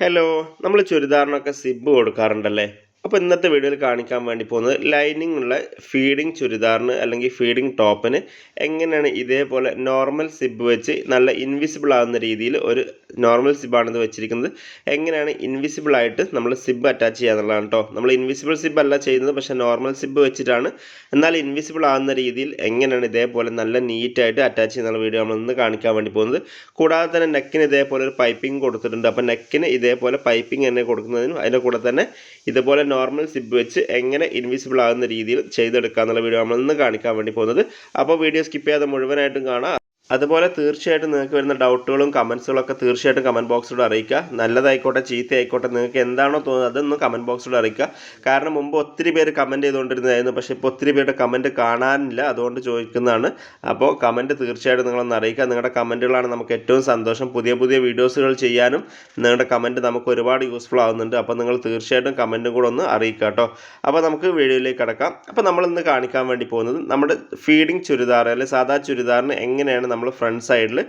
Hello നമ്മൾ ചുരിദാറിനൊക്കെ zip കൊടുക്കാറുണ്ടല്ലേ? അപ്പോൾ ഇന്നത്തെ വീഡിയോയിൽ കാണിക്കാൻ വേണ്ടി പോകുന്നത് ലൈനിങ് ഉള്ള ഫീഡിങ് ചുരിദാറിന് അല്ലെങ്കിൽ ഫീഡിങ് ടോപ്പിന് എങ്ങനെയാണ് ഇതേപോലെ നോർമൽ സിബ് വെച്ച് നല്ല ഇൻവിസിബിൾ ആകുന്ന രീതിയിൽ ഒരു നോർമൽ സിബാണിത് വെച്ചിരിക്കുന്നത്. എങ്ങനെയാണ് ഇൻവിസിബിൾ ആയിട്ട് നമ്മൾ സിബ് അറ്റാച്ച് ചെയ്യുക എന്നുള്ളതാണ് കേട്ടോ നമ്മൾ ഇൻവിസിബിൾ സിബ് അല്ല ചെയ്യുന്നത് പക്ഷേ നോർമൽ സിബ് വെച്ചിട്ടാണ്. എന്നാൽ ഇൻവിസിബിൾ ആകുന്ന രീതിയിൽ എങ്ങനെയാണ് ഇതേപോലെ നല്ല നീറ്റായിട്ട് അറ്റാച്ച് ചെയ്യുന്ന വീഡിയോ നമ്മൾ ഇന്ന് കാണിക്കാൻ വേണ്ടി പോകുന്നത്. കൂടാതെ തന്നെ നെക്കിന് ഇതേപോലെ ഒരു പൈപ്പിംഗ് കൊടുത്തിട്ടുണ്ട്. അപ്പോൾ നെക്കിന് ഇതേപോലെ പൈപ്പിംഗ് തന്നെ കൊടുക്കുന്നതിനും അതിന്റെ കൂടെ തന്നെ ഇതുപോലെ നോർമൽ സിബ് വെച്ച് എങ്ങനെ ഇൻവിസിബിൾ ആകുന്ന രീതിയിൽ ചെയ്തെടുക്കുക എന്നുള്ള വീഡിയോ നമ്മൾ ഇന്ന് കാണിക്കാൻ വേണ്ടി പോകുന്നത്. അപ്പോൾ വീഡിയോ സ്കിപ്പ് ചെയ്യാതെ മുഴുവനായിട്ടും കാണാം. അതുപോലെ തീർച്ചയായിട്ടും നിങ്ങൾക്ക് വരുന്ന ഡൗട്ടുകളും കമൻസുകളും ഒക്കെ തീർച്ചയായിട്ടും കമന്റ് ബോക്സിലൂടെ അറിയിക്കുക. നല്ലതായിക്കോട്ടെ ചീത്തയായിക്കോട്ടെ നിങ്ങൾക്ക് എന്താണോ തോന്നുന്നത് അതൊന്നും കമന്റ് ബോക്സിലൂടെ അറിയിക്കുക. കാരണം മുമ്പ് ഒത്തിരി പേര് കമന്റ് ചെയ്തുകൊണ്ടിരുന്നതായിരുന്നു. പക്ഷേ ഇപ്പോൾ ഒത്തിരി പേരുടെ കമന്റ് കാണാനില്ല. അതുകൊണ്ട് ചോദിക്കുന്നതാണ്. അപ്പോൾ കമന്റ് തീർച്ചയായിട്ടും നിങ്ങളൊന്ന് അറിയിക്കുക. നിങ്ങളുടെ കമന്റുകളാണ് നമുക്ക് ഏറ്റവും സന്തോഷം. പുതിയ പുതിയ വീഡിയോസുകൾ ചെയ്യാനും നിങ്ങളുടെ കമന്റ് നമുക്ക് ഒരുപാട് യൂസ്ഫുൾ ആവുന്നുണ്ട്. അപ്പോൾ നിങ്ങൾ തീർച്ചയായിട്ടും കമന്റും കൂടെ ഒന്ന് അറിയിക്കുക കേട്ടോ. അപ്പോൾ നമുക്ക് വീഡിയോയിലേക്ക് കിടക്കാം. അപ്പോൾ നമ്മളിന്ന് കാണിക്കാൻ വേണ്ടി പോകുന്നത് നമ്മുടെ ഫീഡിങ് ചുരിദാർ അല്ലെങ്കിൽ സാധാ ചുരിദാറിന് എങ്ങനെയാണ് നമ്മൾ ഫ്രണ്ട് സൈഡിൽ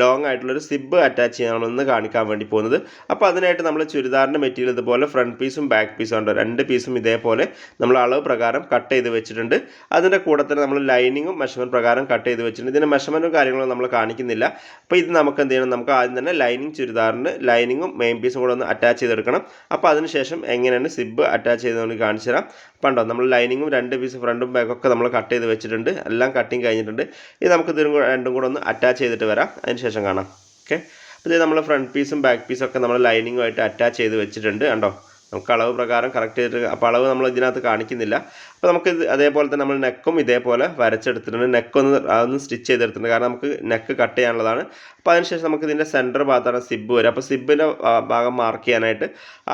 ലോങ് ആയിട്ടുള്ളൊരു സിബ് അറ്റാച്ച് ചെയ്യണമെന്ന് കാണിക്കാൻ വേണ്ടി പോകുന്നത്. അപ്പോൾ അതിനായിട്ട് നമ്മൾ ചുരിദാറിന്റെ മെറ്റീരിയൽ ഇതുപോലെ ഫ്രണ്ട് പീസും ബാക്ക് പീസും ഉണ്ട്. രണ്ട് പീസും ഇതേപോലെ നമ്മൾ അളവ് പ്രകാരം കട്ട് ചെയ്ത് വെച്ചിട്ടുണ്ട്. അതിന്റെ കൂടെ തന്നെ നമ്മൾ ലൈനിങ്ങും മെഷർമെന്റ് പ്രകാരം കട്ട് ചെയ്ത് വെച്ചിട്ടുണ്ട്. ഇതിന്റെ മെഷർമെന്റും കാര്യങ്ങളും നമ്മൾ കാണിക്കുന്നില്ല. അപ്പോൾ ഇത് നമുക്ക് എന്ത് ചെയ്യണം? നമുക്ക് ആദ്യം തന്നെ ലൈനിങ് ചുരിദാറിന് ലൈനിങ്ങും മെയിൻ പീസും കൂടെ ഒന്ന് അറ്റാച്ച് ചെയ്തെടുക്കണം. അപ്പോൾ അതിനുശേഷം എങ്ങനെയാണ് സിബ് അറ്റാച്ച് ചെയ്തതെന്ന് കാണിച്ചു തരാം. പണ്ടോ നമ്മൾ ലൈനിങ്ങും രണ്ട് പീസ് ഫ്രണ്ടും ബാക്കൊക്കെ നമ്മൾ കട്ട് ചെയ്ത് വെച്ചിട്ടുണ്ട്. എല്ലാം കട്ടിങ് കഴിഞ്ഞിട്ടുണ്ട്. ഇത് നമുക്ക് ഇതിനും രണ്ടും കൂടെ ഒന്ന് അറ്റാച്ച് ചെയ്തിട്ട് വരാം. അതിന് ശേഷം കാണാം. ഓക്കെ അപ്പോൾ ഇത് നമ്മൾ ഫ്രണ്ട് പീസും ബാക്ക് പീസും ഒക്കെ നമ്മൾ ലൈനിങ്ങുമായിട്ട് അറ്റാച്ച് ചെയ്ത് വെച്ചിട്ടുണ്ട്. കണ്ടോ? നമുക്ക് അളവ് പ്രകാരം കറക്റ്റ് ചെയ്തിട്ട് അപ്പോൾ അളവ് നമ്മൾ ഇതിനകത്ത് കാണിക്കുന്നില്ല. അപ്പോൾ നമുക്ക് അതേപോലെ തന്നെ നമ്മൾ നെക്കും ഇതേപോലെ വരച്ചെടുത്തിട്ടുണ്ട്. നെക്കൊന്ന് അതൊന്ന് സ്റ്റിച്ച് ചെയ്തെടുത്തിട്ടുണ്ട്. കാരണം നമുക്ക് നെക്ക് കട്ട് ചെയ്യാനുള്ളതാണ്. അപ്പോൾ അതിനുശേഷം നമുക്ക് ഇതിന്റെ സെന്റർ ഭാഗത്താണ് സിബ് വരും അപ്പോൾ സിബിന്റെ ഭാഗം മാർക്ക് ചെയ്യാനായിട്ട്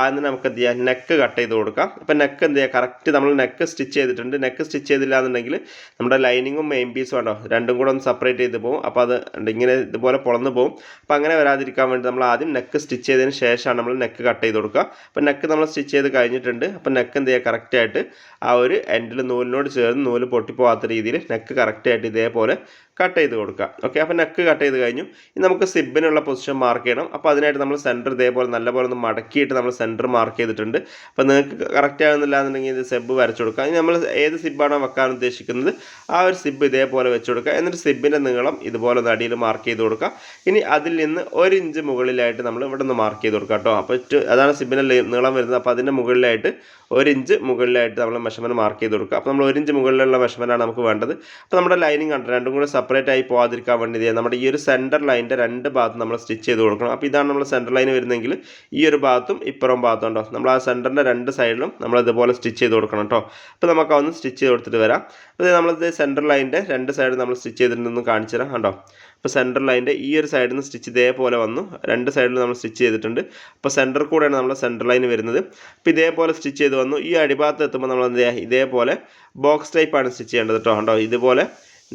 ആദ്യം നമുക്ക് എന്ത് ചെയ്യാം? നെക്ക് കട്ട് ചെയ്ത് കൊടുക്കാം. അപ്പോൾ നെക്ക് എന്ത് ചെയ്യുക കറക്റ്റ് നമ്മൾ നെക്ക് സ്റ്റിച്ച് ചെയ്തിട്ടുണ്ട്. നെക്ക് സ്റ്റിച്ച് ചെയ്തില്ല എന്നുണ്ടെങ്കിൽ നമ്മുടെ ലൈനിങ്ങും മെയിൻ പീസും ഉണ്ടോ? രണ്ടും കൂടെ ഒന്ന് സെപ്പറേറ്റ് ചെയ്ത് പോകും അപ്പോൾ അത് ഇങ്ങനെ ഇതുപോലെ പൊളന്ന് പോകും അപ്പോൾ അങ്ങനെ വരാതിരിക്കാൻ വേണ്ടി നമ്മൾ ആദ്യം നെക്ക് സ്റ്റിച്ച് ചെയ്തതിന് ശേഷമാണ് നമ്മൾ നെക്ക് കട്ട് ചെയ്ത് കൊടുക്കുക. അപ്പോൾ നെക്ക് നമ്മൾ സ്റ്റിച്ച് ചെയ്ത് കഴിഞ്ഞിട്ടുണ്ട്. അപ്പോൾ നെക്ക് എന്ത് ചെയ്യുക? കറക്റ്റായിട്ട് ആ ഒരു എൻഡിൽ നൂലിനോട് ചേർന്ന് നൂൽ പൊട്ടിപ്പോകാത്ത രീതിയിൽ നെക്ക് കറക്റ്റായിട്ട് ഇതേപോലെ കട്ട് ചെയ്ത് കൊടുക്കുക. ഓക്കെ അപ്പോൾ നെക്ക് കട്ട് ചെയ്ത് കഴിഞ്ഞു. ഇനി നമുക്ക് സിബിനുള്ള പൊസിഷൻ മാർക്ക് ചെയ്യണം. അപ്പോൾ അതിനായിട്ട് നമ്മൾ സെന്റർ ഇതേപോലെ നല്ലപോലെ ഒന്ന് മടക്കിയിട്ട് നമ്മൾ സെന്റർ മാർക്ക് ചെയ്തിട്ടുണ്ട്. അപ്പോൾ നിങ്ങൾക്ക് കറക്റ്റ് ആകുന്നില്ല എന്നുണ്ടെങ്കിൽ ഇത് സെബ് വരച്ചു കൊടുക്കുക. ഇനി നമ്മൾ ഏത് സിബാണോ വെക്കാൻ ഉദ്ദേശിക്കുന്നത് ആ ഒരു സിബ് ഇതേപോലെ വെച്ച് കൊടുക്കുക. എന്നിട്ട് സിബിന്റെ നീളം ഇതുപോലെ ഒന്ന് അടിയിൽ മാർക്ക് ചെയ്ത് കൊടുക്കുക. ഇനി അതിൽ നിന്ന് ഒരു ഇഞ്ച് മുകളിലായിട്ട് നമ്മൾ ഇവിടെ നിന്ന് മാർക്ക് ചെയ്ത് കൊടുക്കുക കേട്ടോ. അപ്പോൾ അതാണ് സിബിന്റെ നീളം വരുന്നത്. അപ്പോൾ അതിന്റെ മുകളിലായിട്ട് ഒരു ഇഞ്ച് മുകളിലായിട്ട് നമ്മൾ മെഷർമെന്റ് മാർക്ക് ചെയ്ത് കൊടുക്കുക. അപ്പോൾ നമ്മൾ ഒരു ഇഞ്ച് മുകളിലുള്ള മെഷർമെന്റാണ് നമുക്ക് വേണ്ടത്. അപ്പോൾ നമ്മുടെ ലൈനിങ് കണ്ട രണ്ടും കൂടെ സെപ്പറേറ്റ് ആയി പോകാതിരിക്കാൻ വേണ്ടി ചെയ്യാം. നമ്മുടെ ഈ ഒരു സെന്റർ ലൈനിന്റെ രണ്ട് ഭാഗത്തും നമ്മൾ സ്റ്റിച്ച് ചെയ്ത് കൊടുക്കണം. അപ്പോൾ ഇതാണ് നമ്മൾ സെന്റർ ലൈൻ വരുന്നതെങ്കിൽ ഈ ഒരു ഭാഗത്തും ഇപ്പുറം ഭാഗത്തും ഉണ്ടോ? നമ്മൾ ആ സെന്ററിന്റെ രണ്ട് സൈഡിലും നമ്മൾ ഇതുപോലെ സ്റ്റിച്ച് ചെയ്ത് കൊടുക്കണം കേട്ടോ. അപ്പോൾ നമുക്ക് അതൊന്ന് സ്റ്റിച്ച് ചെയ്ത് കൊടുത്തിട്ട് വരാം. അപ്പോൾ നമ്മളിത് സെന്റർ ലൈനിന്റെ രണ്ട് സൈഡ് നമ്മൾ സ്റ്റിച്ച് ചെയ്തിട്ടുണ്ടെന്ന് കാണിച്ചു തരാം കണ്ടോ? അപ്പോൾ സെന്റർ ലൈന്റെ ഈ ഒരു സൈഡിൽ നിന്ന് സ്റ്റിച്ച് ഇതേപോലെ വന്നു. രണ്ട് സൈഡിൽ നമ്മൾ സ്റ്റിച്ച് ചെയ്തിട്ടുണ്ട്. അപ്പോൾ സെന്റർ കൂടെയാണ് നമ്മൾ സെന്റർ ലൈൻ വരുന്നത്. അപ്പോൾ ഇതേപോലെ സ്റ്റിച്ച് ചെയ്ത് വന്നു. ഈ അടിഭാഗത്ത് എത്തുമ്പോൾ നമ്മൾ ഇതേപോലെ ബോക്സ് ടൈപ്പാണ് സ്റ്റിച്ച് ചെയ്യേണ്ടത് കേട്ടോ കണ്ടോ? ഇതുപോലെ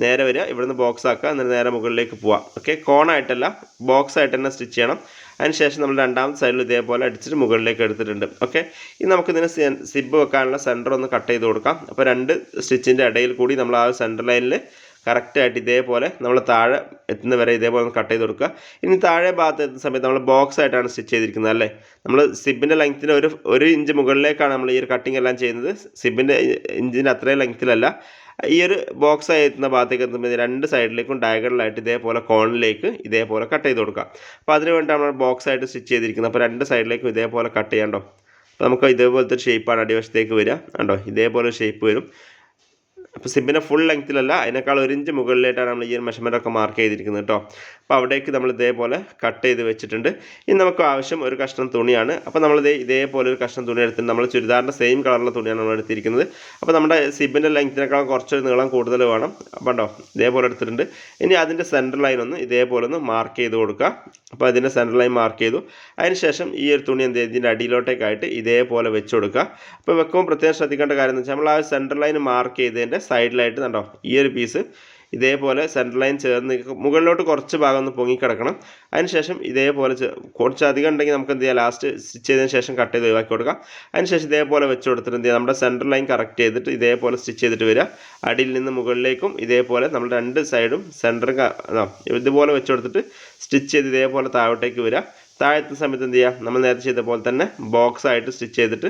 നേരെ വരിക. ഇവിടുന്ന് ബോക്സ് ആക്കുക. എന്നിട്ട് നേരെ മുകളിലേക്ക് പോവാം ഓക്കെ കോണായിട്ടല്ല ബോക്സ് ആയിട്ട് തന്നെ സ്റ്റിച്ച് ചെയ്യണം. അതിനുശേഷം നമ്മൾ രണ്ടാമത്തെ സൈഡിൽ ഇതേപോലെ അടിച്ചിട്ട് മുകളിലേക്ക് എടുത്തിട്ടുണ്ട്. ഓക്കെ ഇനി നമുക്കിതിന് സിബ് വെക്കാനുള്ള സെന്റർ ഒന്ന് കട്ട് ചെയ്ത് കൊടുക്കാം. അപ്പോൾ രണ്ട് സ്റ്റിച്ചിന്റെ ഇടയിൽ കൂടി നമ്മൾ ആ സെന്റർ ലൈനിൽ കറക്റ്റായിട്ട് ഇതേപോലെ നമ്മൾ താഴെ എത്തുന്ന വരെ ഇതേപോലെ കട്ട് ചെയ്ത് കൊടുക്കുക. ഇനി താഴെ ഭാഗത്ത് എത്തുന്ന സമയത്ത് നമ്മൾ ബോക്സ് ആയിട്ടാണ് സ്റ്റിച്ച് ചെയ്തിരിക്കുന്നത് അല്ലേ? നമ്മൾ സിബിന്റെ ലെങ്ത്തിന് ഒരു ഒരു ഇഞ്ച് മുകളിലേക്കാണ് നമ്മൾ ഈ ഒരു കട്ടിംഗ് എല്ലാം ചെയ്യുന്നത്. സിബിന്റെ ഇഞ്ചിന്റെ അത്രയും ലെങ്ത്തിലല്ല ഈ ഒരു ബോക്സ് ആയി എത്തുന്ന ഭാഗത്തേക്ക് എത്തുമ്പോൾ രണ്ട് സൈഡിലേക്കും ഡയഗണലായിട്ട് ഇതേപോലെ കോണിലേക്ക് ഇതേപോലെ കട്ട് ചെയ്ത് കൊടുക്കുക. അപ്പോൾ അതിന് വേണ്ടി നമ്മൾ ബോക്സ് ആയിട്ട് സ്റ്റിച്ച് ചെയ്തിരിക്കുന്നത്. അപ്പോൾ രണ്ട് സൈഡിലേക്കും ഇതേപോലെ കട്ട്. ചെയ്യണ്ടോ അപ്പോൾ നമുക്ക് ഇതേപോലത്തെ ഷേപ്പാണ് അടിവശത്തേക്ക് വരിക. കണ്ടോ? ഇതേപോലെ ഷേപ്പ് വരും. അപ്പോൾ സിബിനെ ഫുൾ ലെങ്ത്തിലല്ല അതിനേക്കാൾ ഒരു ഇഞ്ച് മുകളിലായിട്ടാണ് നമ്മൾ ഈ ഒരു മെഷർമെന്റ് ഒക്കെ മാർക്ക് ചെയ്തിരിക്കുന്നത് കേട്ടോ അപ്പോൾ അവിടേക്ക് നമ്മൾ ഇതേപോലെ കട്ട് ചെയ്ത് വെച്ചിട്ടുണ്ട്. ഇനി നമുക്ക് ആവശ്യം ഒരു കഷ്ണം തുണിയാണ്. അപ്പോൾ നമ്മൾ ഇതേ ഇതേപോലെ ഒരു കഷ്ണം തുണി എടുത്തിട്ട് നമ്മൾ ചുരിദാറിന്റെ സെയിം കളറുള്ള തുണിയാണ് നമ്മൾ എടുത്തിരിക്കുന്നത്. അപ്പോൾ നമ്മുടെ സിബിന്റെ ലെങ്ത്തിനേക്കാൾ കുറച്ചൊരു നീളം കൂടുതൽ വേണം. അപ്പോൾ ഇതേപോലെ എടുത്തിട്ടുണ്ട്. ഇനി അതിന്റെ സെന്റർ ലൈൻ ഒന്ന് ഇതേപോലെ ഒന്ന് മാർക്ക് ചെയ്ത് കൊടുക്കുക. അപ്പോൾ അതിന്റെ സെന്റർ ലൈൻ മാർക്ക് ചെയ്തു. അതിനുശേഷം ഈ ഒരു തുണി എന്ത് ഇതിന്റെ അടിയിലോട്ടേക്കായിട്ട് ഇതേപോലെ വെച്ച് കൊടുക്കുക. അപ്പോൾ വെക്കുമ്പോൾ പ്രത്യേകം ശ്രദ്ധിക്കേണ്ട കാര്യം എന്ന് വെച്ചാൽ നമ്മൾ ആ സെന്റർ ലൈൻ മാർക്ക് ചെയ്തതിന്റെ സൈഡിലായിട്ട് കണ്ടോ ഈ ഒരു പീസ് ഇതേപോലെ സെന്റർ ലൈൻ ചേർന്ന് മുകളിലോട്ട് കുറച്ച് ഭാഗം ഒന്ന് പൊങ്ങിക്കിടക്കണം അതിനുശേഷം ഇതേപോലെ കുറച്ച് അധികം ഉണ്ടെങ്കിൽ നമുക്ക് എന്ത് ചെയ്യാം ലാസ്റ്റ് സ്റ്റിച്ച് ചെയ്തതിന് ശേഷം കട്ട് ചെയ്ത് ഒഴിവാക്കി കൊടുക്കാം അതിനുശേഷം ഇതേപോലെ വെച്ച് കൊടുത്തിട്ട് എന്ത് ചെയ്യാം നമ്മുടെ സെന്റർ ലൈൻ കറക്റ്റ് ചെയ്തിട്ട് ഇതേപോലെ സ്റ്റിച്ച് ചെയ്തിട്ട് വരിക. അടിയിൽ നിന്ന് മുകളിലേക്കും ഇതേപോലെ നമ്മൾ രണ്ട് സൈഡും സെന്റർ ഇതുപോലെ വെച്ച് കൊടുത്തിട്ട് സ്റ്റിച്ച് ചെയ്ത് ഇതേപോലെ താഴോട്ടേക്ക് വരിക. താഴത്തെ സമയത്ത് എന്ത് ചെയ്യുക നമ്മൾ നേരത്തെ ചെയ്ത പോലെ തന്നെ ബോക്സ് ആയിട്ട് സ്റ്റിച്ച് ചെയ്തിട്ട്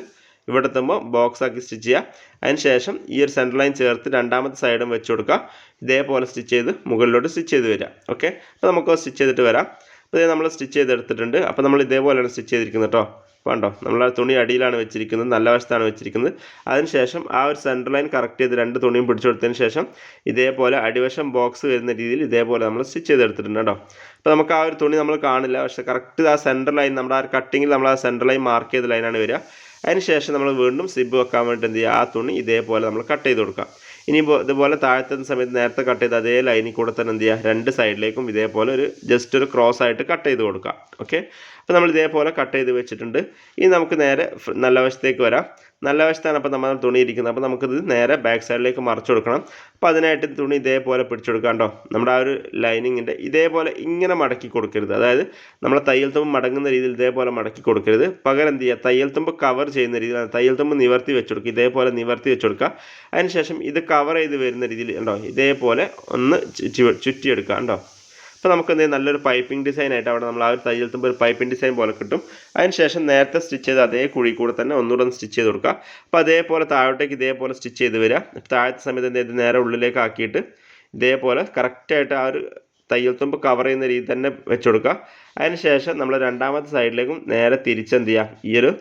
ഇവിടെ എത്തുമ്പോൾ ബോക്സ് ആക്കി സ്റ്റിച്ച് ചെയ്യുക അതിന് ശേഷം ഈ ഒരു സെന്റർ ലൈൻ ചേർത്ത് രണ്ടാമത്തെ സൈഡും വെച്ച് കൊടുക്കുക ഇതേപോലെ സ്റ്റിച്ച് ചെയ്ത് മുകളിലോട്ട് സ്റ്റിച്ച് ചെയ്ത് വരിക ഓക്കെ അപ്പോൾ നമുക്ക് സ്റ്റിച്ച് ചെയ്തിട്ട് വരാം. അപ്പോൾ ഇത് നമ്മൾ സ്റ്റിച്ച് ചെയ്തെടുത്തിട്ടുണ്ട്. അപ്പോൾ നമ്മൾ ഇതേപോലെയാണ് സ്റ്റിച്ച് ചെയ്തിരിക്കുന്നത് കേട്ടോ വേണ്ടോ നമ്മൾ ആ തുണി അടിയിലാണ് വെച്ചിരിക്കുന്നത് നല്ല വശത്താണ് വെച്ചിരിക്കുന്നത്. അതിനുശേഷം ആ ഒരു സെന്റർ ലൈൻ കറക്റ്റ് ചെയ്ത് രണ്ട് തുണിയും പിടിച്ചെടുത്തതിന് ശേഷം ഇതേപോലെ അടിവശം ബോക്സ് വരുന്ന രീതിയിൽ ഇതേപോലെ നമ്മൾ സ്റ്റിച്ച് ചെയ്തെടുത്തിട്ടുണ്ട് കേട്ടോ അപ്പോൾ നമുക്ക് ആ ഒരു തുണി നമ്മൾ കാണില്ല. പക്ഷേ കറക്റ്റ് ആ സെന്റർ ലൈൻ നമ്മുടെ ആ കട്ടിങ്ങിൽ നമ്മൾ ആ സെന്റർ ലൈൻ മാർക്ക് ചെയ്ത ലൈനാണ് വരിക. അതിന് ശേഷം നമ്മൾ വീണ്ടും സിബ് വെക്കാൻ വേണ്ടി എന്ത് ചെയ്യുക? ആ തുണി ഇതേപോലെ നമ്മൾ കട്ട് ചെയ്ത് കൊടുക്കാം ഇനി ഇതുപോലെ താഴത്തെ സമയത്ത് നേരത്തെ കട്ട് ചെയ്ത് അതേ ലൈനിൽ കൂടെ തന്നെ എന്ത് ചെയ്യുക? രണ്ട് സൈഡിലേക്കും ഇതേപോലെ ഒരു ജസ്റ്റ് ഒരു ക്രോസ് ആയിട്ട് കട്ട് ചെയ്ത് കൊടുക്കാം ഓക്കെ അപ്പോൾ നമ്മൾ ഇതേപോലെ കട്ട് ചെയ്ത് വെച്ചിട്ടുണ്ട്. ഇനി നമുക്ക് നേരെ നല്ല വശത്തേക്ക് വരാം. നല്ല വശത്താണ് അപ്പോൾ നമ്മൾ തുണി ഇരിക്കുന്നത് അപ്പോൾ നമുക്കിത് നേരെ ബാക്ക് സൈഡിലേക്ക് മറച്ചു കൊടുക്കണം. അപ്പോൾ അതിനായിട്ട് തുണി ഇതേപോലെ പിടിച്ചെടുക്കാം കേട്ടോ. നമ്മുടെ ആ ഒരു ലൈനിങ്ങിന്റെ ഇതേപോലെ ഇങ്ങനെ മടക്കി കൊടുക്കരുത്. അതായത് നമ്മളെ തയ്യൽ തുമ്പ് മടങ്ങുന്ന രീതിയിൽ ഇതേപോലെ മടക്കി കൊടുക്കരുത്. പകരം എന്ത് ചെയ്യുക? തയ്യൽ തുമ്പ് കവർ ചെയ്യുന്ന രീതിയിൽ തയ്യൽ തുമ്പ് നിവർത്തി വെച്ച് കൊടുക്കുക ഇതേപോലെ നിവർത്തി വെച്ച് കൊടുക്കുക അതിനുശേഷം ഇത് കവർ ചെയ്ത് വരുന്ന രീതിയിൽ ഉണ്ടോ? ഇതേപോലെ ഒന്ന് ചുറ്റി ചുറ്റിയെടുക്കുക ഉണ്ടോ അപ്പോൾ നമുക്ക് എന്ത് നല്ലൊരു പൈപ്പിംഗ് ഡിസൈൻ ആയിട്ട് അവിടെ നമ്മൾ ആ ഒരു തയ്യൽ തുമ്പ് ഒരു പൈപ്പിംഗ് ഡിസൈൻ പോലെ കിട്ടും. അതിനുശേഷം നേരത്തെ സ്റ്റിച്ച് ചെയ്ത് അതേ കുഴി കൂടെ തന്നെ ഒന്നുകൂടെ സ്റ്റിച്ച് ചെയ്ത് കൊടുക്കുക. അപ്പോൾ അതേപോലെ താഴോട്ടേക്ക് ഇതേപോലെ സ്റ്റിച്ച് ചെയ്ത് വരിക. താഴത്തെ സമയത്ത് എന്ത് ചെയ്ത് നേരെ ഉള്ളിലേക്ക് ആക്കിയിട്ട് ഇതേപോലെ കറക്റ്റായിട്ട് ആ ഒരു തയ്യൽ തുമ്പ് കവർ ചെയ്യുന്ന രീതി തന്നെ വെച്ച് കൊടുക്കുക. അതിനുശേഷം നമ്മൾ രണ്ടാമത്തെ സൈഡിലേക്കും നേരെ തിരിച്ചെന്ത് ചെയ്യുക? ഈ ഒരു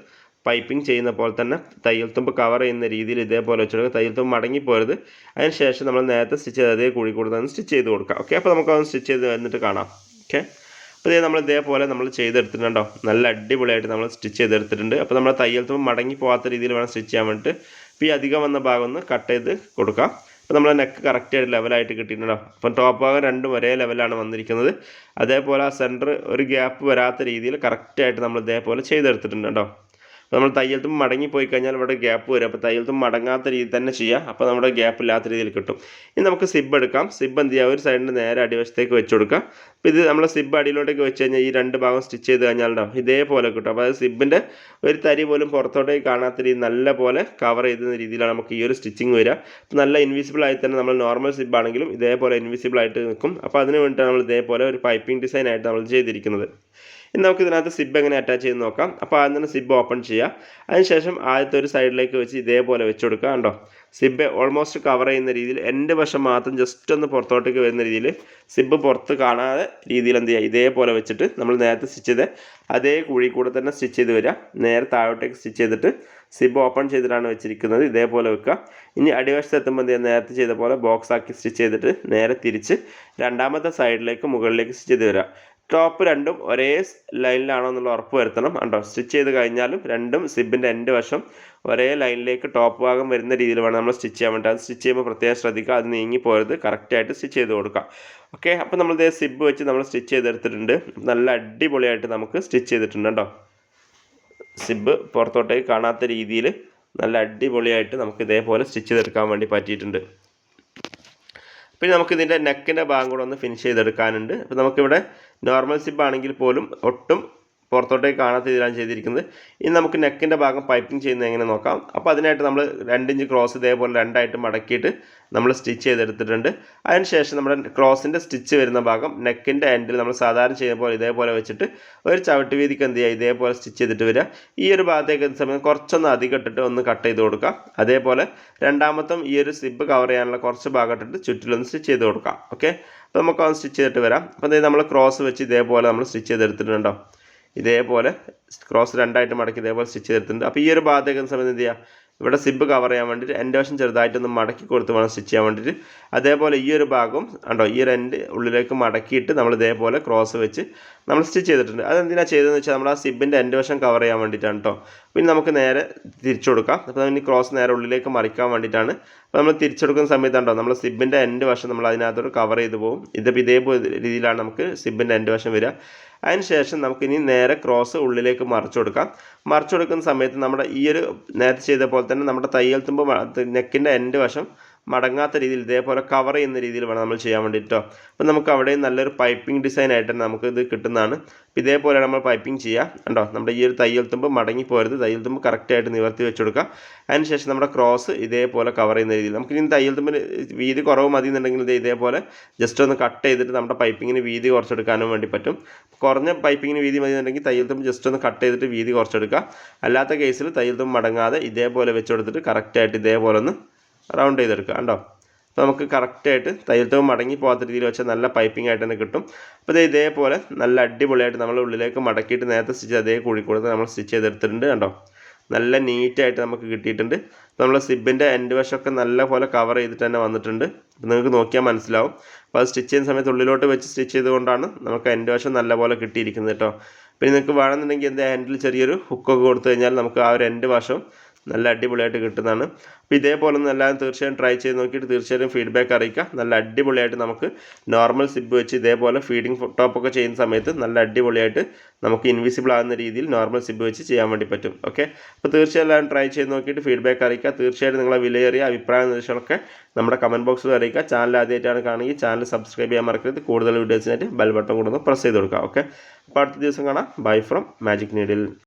പൈപ്പിംഗ് ചെയ്യുന്ന പോലെ തന്നെ തയ്യൽ തുമ്പ് കവർ ചെയ്യുന്ന രീതിയിൽ ഇതേപോലെ വെച്ച് കൊടുക്കുക തയ്യൽ തുമ്പ് മടങ്ങിപ്പോരുത് അതിനുശേഷം നമ്മൾ നേരത്തെ സ്റ്റിച്ച് ചെയ്ത് അതേ കൂടി കൂടുതൽ സ്റ്റിച്ച് ചെയ്ത് കൊടുക്കുക. ഓക്കെ അപ്പോൾ നമുക്ക് നമുക്കതൊന്ന് സ്റ്റിച്ച് ചെയ്ത് വന്നിട്ട് കാണാം. ഓക്കെ അപ്പോൾ ഇതേ നമ്മൾ ഇതേപോലെ നമ്മൾ ചെയ്തെടുത്തിട്ടുണ്ടോ? നല്ല അടിപൊളിയായിട്ട് നമ്മൾ സ്റ്റിച്ച് ചെയ്തെടുത്തിട്ടുണ്ട്. അപ്പോൾ നമ്മൾ തുമ്പ് മടങ്ങി പോകാത്ത രീതിയിൽ വേണം സ്റ്റിച്ച് ചെയ്യാൻ വേണ്ടിയിട്ട് അപ്പോൾ ഈ അധികം വന്ന ഭാഗം ഒന്ന് കട്ട് ചെയ്ത് കൊടുക്കാം. അപ്പോൾ നമ്മൾ നെക്ക് കറക്റ്റ് ആയിട്ട് ലെവലായിട്ട് കിട്ടിയിട്ടുണ്ടോ? അപ്പം ടോപ്പ് ഭാഗം രണ്ടും ഒരേ ലെവലാണ് വന്നിരിക്കുന്നത്. അതേപോലെ ആ സെന്റർ ഒരു ഗ്യാപ്പ് വരാത്ത രീതിയിൽ കറക്റ്റായിട്ട് നമ്മൾ ഇതേപോലെ ചെയ്തെടുത്തിട്ടുണ്ട്? നമ്മൾ തയ്യൽത്തും തുമ്പ് മടങ്ങി പോയി കഴിഞ്ഞാൽ ഇവിടെ ഗ്യാപ്പ് വരും. അപ്പോൾ തയ്യൽത്തും തുമ്പ് മടങ്ങാത്ത രീതി തന്നെ ചെയ്യാം. അപ്പോൾ നമ്മുടെ ഗ്യാപ്പ് ഇല്ലാത്ത രീതിയിൽ കിട്ടും. ഇനി നമുക്ക് സിബ് എടുക്കാം. സിബ് എന്ത് ചെയ്യുക ഒരു സൈഡിന് നേരെ അടിവശത്തേക്ക് വെച്ച് കൊടുക്കുക അപ്പോൾ ഇത് നമ്മൾ സിബ് അടിയിലോട്ടേക്ക് വെച്ച് കഴിഞ്ഞാൽ ഈ രണ്ട് ഭാഗം സ്റ്റിച്ച് ചെയ്ത് കഴിഞ്ഞാലുണ്ടാവും ഇതേപോലെ കിട്ടും. അപ്പോൾ അത് സിബിന്റെ ഒരു തരി പോലും പുറത്തോട്ടേക്ക് കാണാത്ത രീതി നല്ല പോലെ കവർ ചെയ്യുന്ന രീതിയിലാണ് നമുക്ക് ഈ ഒരു സ്റ്റിച്ചിങ് വരിക. അപ്പോൾ നല്ല ഇൻവിസിബിൾ ആയി തന്നെ നമ്മൾ നോർമൽ സിബ് ആണെങ്കിലും ഇതേപോലെ ഇൻവിസിബിൾ ആയിട്ട് നിൽക്കും. അപ്പോൾ അതിന് വേണ്ടിയിട്ടാണ് നമ്മൾ ഇതേപോലെ ഒരു പൈപ്പിംഗ് ഡിസൈൻ ആയിട്ട് നമ്മൾ ചെയ്തിരിക്കുന്നത്. ഇനി നമുക്ക് ഇതിനകത്ത് സിബ് എങ്ങനെ അറ്റാച്ച് ചെയ്ത് നോക്കാം. അപ്പോൾ ആദ്യം തന്നെ സിബ് ഓപ്പൺ ചെയ്യുക അതിനുശേഷം ആദ്യത്തെ ഒരു സൈഡിലേക്ക് വെച്ച് ഇതേപോലെ വെച്ച് കൊടുക്കുക കണ്ടോ? സിബ് ഓൾമോസ്റ്റ് കവർ ചെയ്യുന്ന രീതിയിൽ എന്റെ വശം മാത്രം ജസ്റ്റ് ഒന്ന് പുറത്തോട്ടേക്ക് വരുന്ന രീതിയിൽ സിബ് പുറത്ത് കാണാതെ രീതിയിൽ എന്ത് ചെയ്യുക ഇതേപോലെ വെച്ചിട്ട് നമ്മൾ നേരത്തെ സ്റ്റിച്ച് ചെയ്ത് അതേ കുഴി കൂടെ തന്നെ സ്റ്റിച്ച് ചെയ്ത് വരിക നേരെ താഴോട്ടേക്ക് സ്റ്റിച്ച് ചെയ്തിട്ട് സിബ് ഓപ്പൺ ചെയ്തിട്ടാണ് വെച്ചിരിക്കുന്നത്. ഇതേപോലെ വെക്കുക. ഇനി അടിവശത്ത് എത്തുമ്പോൾ എന്ത് നേരത്തെ ചെയ്ത പോലെ ബോക്സ് ആക്കി സ്റ്റിച്ച് ചെയ്തിട്ട് നേരെ തിരിച്ച് രണ്ടാമത്തെ സൈഡിലേക്ക് മുകളിലേക്ക് സ്റ്റിച്ച് ചെയ്ത് വരിക ടോപ്പ് രണ്ടും ഒരേ ലൈനിലാണോ എന്നുള്ള ഉറപ്പ് വരുത്തണം. കണ്ടോ സ്റ്റിച്ച് ചെയ്ത് കഴിഞ്ഞാലും രണ്ടും സിബിന്റെ എൻഡ് വശം ഒരേ ലൈനിലേക്ക് ടോപ്പ് ഭാഗം വരുന്ന രീതിയിൽ വേണം നമ്മൾ സ്റ്റിച്ച് ചെയ്യാൻ വേണ്ടി. അത് സ്റ്റിച്ച് ചെയ്യുമ്പോൾ പ്രത്യേകം ശ്രദ്ധിക്കുക അത് നീങ്ങി പോരുത് കറക്റ്റായിട്ട് സ്റ്റിച്ച് ചെയ്ത് കൊടുക്കുക. ഓക്കെ അപ്പോൾ നമ്മൾ ഇതേ സിബ് വെച്ച് നമ്മൾ സ്റ്റിച്ച് ചെയ്തെടുത്തിട്ടുണ്ട്. നല്ല അടിപൊളിയായിട്ട് നമുക്ക് സ്റ്റിച്ച് ചെയ്തിട്ടുണ്ട് കേട്ടോ സിബ് പുറത്തോട്ടേക്ക് കാണാത്ത രീതിയിൽ നല്ല അടിപൊളിയായിട്ട് നമുക്ക് ഇതേപോലെ സ്റ്റിച്ച് ചെയ്തെടുക്കാൻ വേണ്ടി പറ്റിയിട്ടുണ്ട്. പിന്നെ നമുക്ക് ഇതിന്റെ നെക്കിന്റെ ഭാഗം കൂടെ ഒന്ന് ഫിനിഷ് ചെയ്തെടുക്കാനുണ്ട്. അപ്പോൾ നമുക്കിവിടെ നോർമൽ സിബ് ആണെങ്കിൽ പോലും ഒട്ടും പുറത്തോട്ടേക്ക് കാണാത്ത രീതിയിലാണ് ചെയ്തിരിക്കുന്നത്. ഇനി നമുക്ക് നെക്കിന്റെ ഭാഗം പൈപ്പിംഗ് ചെയ്യുന്നത് എങ്ങനെ നോക്കാം. അപ്പോൾ അതിനായിട്ട് നമ്മൾ രണ്ടിഞ്ച് ക്രോസ് ഇതേപോലെ രണ്ടായിട്ട് മടക്കിയിട്ട് നമ്മൾ സ്റ്റിച്ച് ചെയ്തെടുത്തിട്ടുണ്ട്. അതിനുശേഷം നമ്മുടെ ക്രോസിന്റെ സ്റ്റിച്ച് വരുന്ന ഭാഗം നെക്കിന്റെ എൻഡിൽ നമ്മൾ സാധാരണ ചെയ്യുന്ന പോലെ ഇതേപോലെ വെച്ചിട്ട് ഒരു ചവിട്ട് വീതിക്ക് എന്ത് ചെയ്യുക? ഇതേപോലെ സ്റ്റിച്ച് ചെയ്തിട്ട് വരിക. ഈ ഒരു ഭാഗത്തേക്ക് എത്തുന്ന സമയം കുറച്ചൊന്ന് അധികം ഇട്ടിട്ട് ഒന്ന് കട്ട് ചെയ്ത് കൊടുക്കാം അതേപോലെ രണ്ടാമത്തും ഈ ഒരു സിബ് കവർ ചെയ്യാനുള്ള കുറച്ച് ഭാഗം ഇട്ടിട്ട് ചുറ്റിലൊന്ന് സ്റ്റിച്ച് ചെയ്ത് കൊടുക്കാം ഓക്കെ അപ്പോൾ നമുക്ക് അത് സ്റ്റിച്ച് ചെയ്തിട്ട് വരാം. അപ്പോൾ നമ്മൾ ക്രോസ് വെച്ച് ഇതേപോലെ നമ്മൾ സ്റ്റിച്ച് ചെയ്തെടുത്തിട്ടുണ്ടോ? ഇതേപോലെ ക്രോസ് രണ്ടായിട്ട് മടക്കി ഇതേപോലെ സ്റ്റിച്ച് ചെയ്തിട്ടുണ്ട്. അപ്പോൾ ഈ ഒരു ഭാഗത്തേക്ക് സമയത്ത് എന്ത് ചെയ്യുക ഇവിടെ സിബ് കവർ ചെയ്യാൻ വേണ്ടിയിട്ട് എന്റെ വശം ചെറുതായിട്ടൊന്ന് മടക്കി കൊടുത്ത് വേണം സ്റ്റിച്ച് ചെയ്യാൻ വേണ്ടിയിട്ട്. അതേപോലെ ഈ ഒരു ഭാഗം ഉണ്ടോ ഈ ഒരു എന്റെ ഉള്ളിലേക്ക് മടക്കിയിട്ട് നമ്മൾ ഇതേപോലെ ക്രോസ് വെച്ച് നമ്മൾ സ്റ്റിച്ച് ചെയ്തിട്ടുണ്ട്. അതെന്തിനാണ് ചെയ്തതെന്ന് വെച്ചാൽ നമ്മൾ ആ സിബിന്റെ എന്റെ വശം കവർ ചെയ്യാൻ വേണ്ടിയിട്ടാണ് കേട്ടോ പിന്നെ നമുക്ക് നേരെ തിരിച്ചു കൊടുക്കാം അപ്പോൾ ഇനി ക്രോസ് നേരെ ഉള്ളിലേക്ക് മറിക്കാൻ വേണ്ടിയിട്ടാണ്. അപ്പോൾ നമ്മൾ തിരിച്ചെടുക്കുന്ന സമയത്തുണ്ടോ നമ്മൾ സിബിന്റെ എന്റെ വശം നമ്മൾ അതിനകത്തോട് കവർ ചെയ്ത് പോകും ഇതിപ്പോൾ ഇതേപോലെ രീതിയിലാണ് നമുക്ക് സിബിന്റെ എന്റെ വശം വരിക. അതിന് ശേഷം നമുക്കിനി നേരെ ക്രോസ് ഉള്ളിലേക്ക് മറിച്ചു കൊടുക്കാം മറിച്ചു കൊടുക്കുന്ന സമയത്ത് നമ്മുടെ ഈ ഒരു നേരത്തെ ചെയ്ത പോലെ തന്നെ നമ്മുടെ തയ്യൽ തുമ്പ് നെക്കിന്റെ എന്റെ വശം മടങ്ങാത്ത രീതിയിൽ ഇതേപോലെ കവർ ചെയ്യുന്ന രീതിയിൽ വേണം നമ്മൾ ചെയ്യാൻ വേണ്ടിയിട്ടോ അപ്പോൾ നമുക്ക് അവിടെ നല്ലൊരു പൈപ്പിംഗ് ഡിസൈൻ ആയിട്ട് നമുക്ക് ഇത് കിട്ടുന്നതാണ്. അപ്പോൾ ഇതേപോലെ നമ്മൾ പൈപ്പിംഗ് ചെയ്യുക. കണ്ടോ? നമ്മുടെ ഈ ഒരു തയ്യൽ തുമ്പ് മടങ്ങി പോരുത്. തയ്യൽ തുമ്പ് കറക്റ്റായിട്ട് നിവർത്തി വെച്ച് കൊടുക്കുക അതിനുശേഷം നമ്മുടെ ക്രോസ് ഇതേപോലെ കവർ ചെയ്യുന്ന രീതിയിൽ നമുക്ക് ഇനി തയ്യൽ തുമ്പിന് വീതി കുറവ് മതി എന്നുണ്ടെങ്കിൽ ഇത് ഇതേപോലെ ജസ്റ്റ് ഒന്ന് കട്ട് ചെയ്തിട്ട് നമ്മുടെ പൈപ്പിങ്ങിന് വീതി കുറച്ചെടുക്കാനും വേണ്ടി പറ്റും. കുറഞ്ഞ പൈപ്പിങ്ങിന് വീതി മതി എന്നുണ്ടെങ്കിൽ തയ്യൽ തുമ്പ് ജസ്റ്റ് ഒന്ന് കട്ട് ചെയ്തിട്ട് വീതി കുറച്ചെടുക്കുക. അല്ലാത്ത കേസിൽ തയ്യൽ തുമ്പ് മടങ്ങാതെ ഇതേപോലെ വെച്ച് കൊടുത്തിട്ട് കറക്റ്റായിട്ട് ഇതേപോലെ ഒന്ന് റൗണ്ട് ചെയ്തെടുക്കുക കണ്ടോ? അപ്പോൾ നമുക്ക് കറക്റ്റായിട്ട് തയ്യൽ തുമ്പ് മടങ്ങി പോകാത്ത രീതിയിൽ വെച്ചാൽ നല്ല പൈപ്പിംഗ് ആയിട്ട് തന്നെ കിട്ടും. അപ്പോൾ ഇത് ഇതേപോലെ നല്ല അടിപൊളിയായിട്ട് നമ്മൾ ഉള്ളിലേക്ക് മടക്കിയിട്ട് നേരത്തെ സ്റ്റിച്ച് അതേ കൂടി കൊടുത്ത് നമ്മൾ സ്റ്റിച്ച് ചെയ്തെടുത്തിട്ടുണ്ട് കണ്ടോ? നല്ല നീറ്റായിട്ട് നമുക്ക് കിട്ടിയിട്ടുണ്ട്. നമ്മൾ സിബിന്റെ എൻഡ് വശമൊക്കെ നല്ല പോലെ കവർ ചെയ്തിട്ട് തന്നെ വന്നിട്ടുണ്ട്. അപ്പോൾ നിങ്ങൾക്ക് നോക്കിയാൽ മനസ്സിലാവും. അപ്പോൾ അത് സ്റ്റിച്ച് ചെയ്യുന്ന സമയത്ത് ഉള്ളിലോട്ട് വെച്ച് സ്റ്റിച്ച് ചെയ്തുകൊണ്ടാണ് നമുക്ക് എൻഡ് വശം നല്ല പോലെ കിട്ടിയിരിക്കുന്നത് കേട്ടോ. പിന്നെ നിങ്ങൾക്ക് വേണമെന്നുണ്ടെങ്കിൽ എന്താ ഹാൻഡിൽ ചെറിയൊരു ഹുക്കൊക്കെ കൊടുത്തു കഴിഞ്ഞാൽ നമുക്ക് ആ ഒരു എൻഡ് വശം നല്ല അടിപൊളിയായിട്ട് കിട്ടുന്നതാണ്. അപ്പോൾ ഇതേപോലെ ഒന്ന് എല്ലാവരും തീർച്ചയായും ട്രൈ ചെയ്ത് നോക്കിയിട്ട് തീർച്ചയായും ഫീഡ്ബാക്ക് അറിയിക്കുക. നല്ല അടിപൊളിയായിട്ട് നമുക്ക് നോർമൽ സിബ് വെച്ച് ഇതേപോലെ ഫീഡിങ് ടോപ്പൊക്കെ ചെയ്യുന്ന സമയത്ത് നല്ല അടിപൊളിയായിട്ട് നമുക്ക് ഇൻവിസിബിൾ ആകുന്ന രീതിയിൽ നോർമൽ സിബ് വെച്ച് ചെയ്യാൻ വേണ്ടി പറ്റും. ഓക്കെ അപ്പോൾ തീർച്ചയായും എല്ലാവരും ട്രൈ ചെയ്ത് നോക്കിയിട്ട് ഫീഡ്ബാക്ക് അറിയിക്കുക. തീർച്ചയായിട്ടും നിങ്ങളെ വിലയേറിയ അഭിപ്രായ നിർദ്ദേശങ്ങളൊക്കെ നമ്മുടെ കമന്റ് ബോക്സിൽ അറിയിക്കുക. ചാനൽ ആദ്യമായിട്ടാണ് കാണുകയും ചാനൽ സബ്സ്ക്രൈബ് ചെയ്യാൻ മറക്കരുത്. കൂടുതൽ വീഡിയോസിനായിട്ട് ബെൽ ബട്ടൺ കൂടെ ഒന്ന് പ്രസ് ചെയ്ത് കൊടുക്കുക. ഓക്കെ അപ്പോൾ അടുത്ത ദിവസം കാണാം. Bye from magic needle